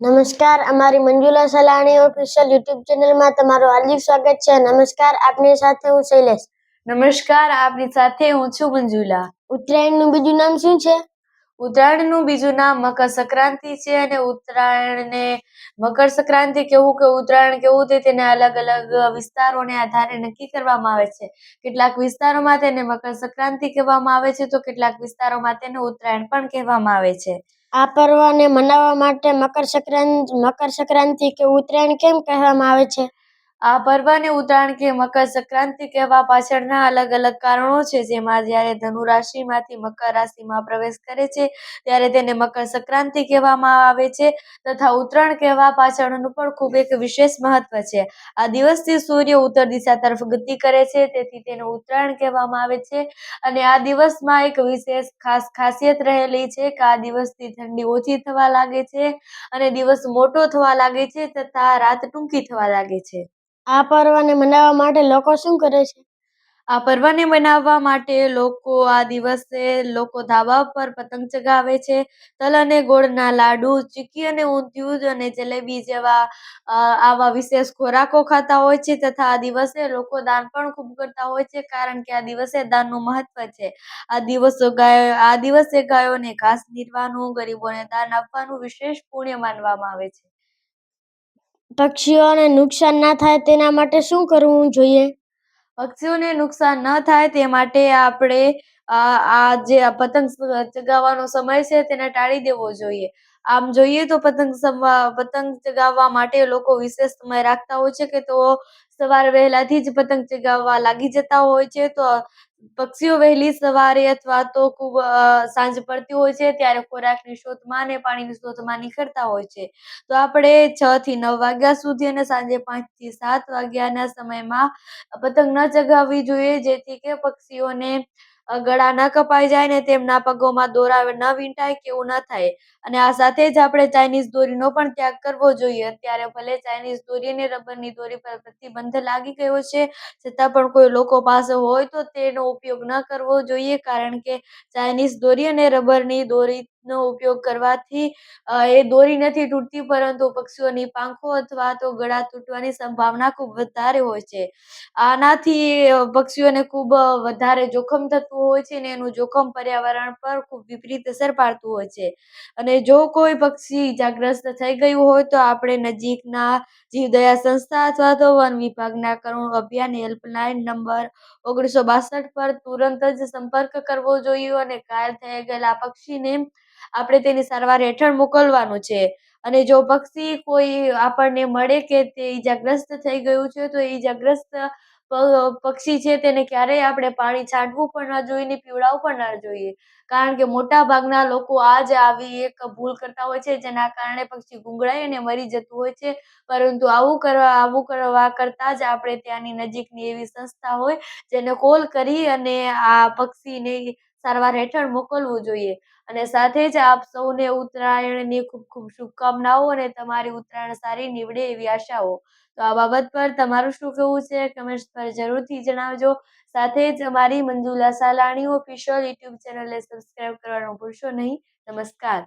નમસ્કાર અમારી Manjula સલાણી official YouTube ચેનલમાં તમારું હાર્દિક સ્વાગત છે. નમસ્કાર આપની સાથે હું શૈલેષ. નમસ્કાર આપની સાથે હું છું મંજુલા. ઉત્તરાયણનું બીજું નામ શું છે? ઉત્તરાયણનું બીજું નામ મકર સંક્રાંતિ છે અને ઉત્તરાયણને મકર સંક્રાંતિ કેવું કે ઉત્તરાયણ કેવું તે તેને અલગ અલગ વિસ્તારોને આધારે નક્કી કરવામાં આવે છે. કેટલાક વિસ્તારોમાં તેને મકર સંક્રાંતિ કહેવામાં આવે છે તો કેટલાક વિસ્તારોમાં તેને ઉત્તરાયણ પણ કહેવામાં આવે છે. આ પર્વને મનાવવા માટે મકર સંક્રાંતિ મકર સંક્રાંતિ કે ઉત્તરાયણ કેમ કહેવામાં આવે છે? આ પર્વને ઉત્તરાયણ કે મકર સંક્રાંતિ કહેવા પાછળના અલગ અલગ કારણો છે. જેમાં જ્યારે ધનુ રાશિમાંથી મકર રાશિમાં પ્રવેશ કરે છે, ત્યારે તેને મકર સંક્રાંતિ કહેવામાં આવે છે તથા ઉત્તરાયણ કહેવા પાછળનું પણ ખૂબ એક વિશેષ મહત્વ છે. આ દિવસથી સૂર્ય ઉત્તર દિશા તરફ ગતિ કરે છે, તેથી તેને ઉત્તરાયણ કહેવામાં આવે છે અને આ દિવસમાં એક વિશેષ ખાસ ખાસિયત રહેલી છે કે આ દિવસથી ઠંડી ઓછી થવા લાગે છે અને દિવસ મોટો થવા લાગે છે તથા રાત ટૂંકી થવા લાગે છે. આ પર્વને મનાવવા માટે લોકો શું કરે છે? આ પર્વને મનાવવા માટે લોકો આ દિવસે લોકો ધાબા પર પતંગ ચગાવે છે, તલ અને ગોળના લાડુ, ચીકી અને ઊંધિયું અને જલેબી જેવા આવા વિશેષ ખોરાકો ખાતા હોય છે તથા આ દિવસે લોકો દાન પણ ખૂબ કરતા હોય છે કારણ કે આ દિવસે દાનનું મહત્વ છે. આ દિવસો ગાયો, આ દિવસે ગાયોને ઘાસ નીરવાનું, ગરીબોને દાન આપવાનું વિશેષ પુણ્ય માનવામાં આવે છે. પક્ષીઓને નુકસાન ના થાય તેના માટે શું કરવું જોઈએ? પક્ષીઓને નુકસાન ન થાય તે માટે આપણે, આ જે પતંગ ચગાવવાનો સમય છે તેને ટાળી દેવો જોઈએ. આમ જોઈએ તો પતંગ પતંગ ચગાવવા માટે લોકો વિશેષ સમય રાખતા હોય છે કે તો સવારે વહેલાથી જ પતંગ ચગાવવા લાગી જતા હોય છે. તો પક્ષીઓ વહેલી સવારે અથવા તો ખૂબ સાંજ પડતી હોય છે ત્યારે ખોરાકની શોધમાં અને પાણીની શોધમાં નીકળતા હોય છે. તો આપણે છ થી નવ વાગ્યા સુધી અને સાંજે પાંચથી સાત વાગ્યાના સમયમાં પતંગ ન ચગાવવી જોઈએ જેથી કે પક્ષીઓને ગળા ન કપાઈ જાય ને તેમના પગોમાં દોરા ન વીંટાય કે એવું ન થાય. અને આ સાથે જ આપણે ચાઇનીઝ દોરીનો પણ ત્યાગ કરવો જોઈએ. અત્યારે ભલે ચાઇનીઝ દોરી અને રબરની દોરી પર પ્રતિબંધ લાગી ગયો છે, છતાં પણ કોઈ લોકો પાસે હોય તો તેનો ઉપયોગ ન કરવો જોઈએ, કારણ કે ચાઇનીઝ દોરી અને રબરની દોરીનો ઉપયોગ કરવાથી એ દોરી નથી તૂટતી, પરંતુ પક્ષીઓની પાંખો અથવા તો ગળા તૂટવાની સંભાવના ખૂબ વધારે હોય છે. આનાથી પક્ષીઓને ખૂબ વધારે જોખમ થતું હોય છે ને એનું જોખમ પર્યાવરણ પર ખૂબ વિપરીત અસર પાડતું હોય છે. અને જો કોઈ પક્ષી ઇજાગ્રસ્ત થઈ ગયું હોય તો આપણે નજીકના જીવદયા સંસ્થા અથવા તો વન વિભાગના કરુણ અભિયાન હેલ્પલાઇન નંબર ઓગણીસો બાસઠ પર તુરંત જ સંપર્ક કરવો જોઈએ અને ઘાયલ થઈ ગયેલા પક્ષીને આપણે તેની સારવાર હેઠળ મોકલવાનું છે. અને જો પક્ષી કોઈ આપણને મળે કે તે ઈજાગ્રસ્ત થઈ ગયું છે, તો ઈજાગ્રસ્ત પક્ષી છે તેને ક્યારેય આપણે પાણી છાંટવું પણ ન જોઈએ ને પીવડાવવું પણ ન જોઈએ. કારણ કે મોટા ભાગના લોકો આ જ આવી એક ભૂલ કરતા હોય છે, જેના કારણે પક્ષી ગુંગળાઈ અને મરી જતું હોય છે. પરંતુ આવું કરવા આવું કરવા કરતાં જ આપણે ત્યાંની નજીકની એવી સંસ્થા હોય, જેને કોલ કરી અને આ પક્ષીને સારવાર હેઠળ મોકલવું જોઈએ. અને સાથે જ આપ સૌને ઉત્તરાયણની ખૂબ ખૂબ શુભકામનાઓ અને તમારી ઉત્તરાયણ સારી નીવડે એવી આશાઓ. તો આ બાબત પર તમારું શું કહેવું છે? કમેન્ટ્સ પર જરૂરથી જણાવજો. સાથે જ અમારી મંજુલા સાલાણી ઓફિશિયલ યુટ્યુબ ચેનલને સબસ્ક્રાઈબ કરવાનું ભૂલશો નહીં. નમસ્કાર.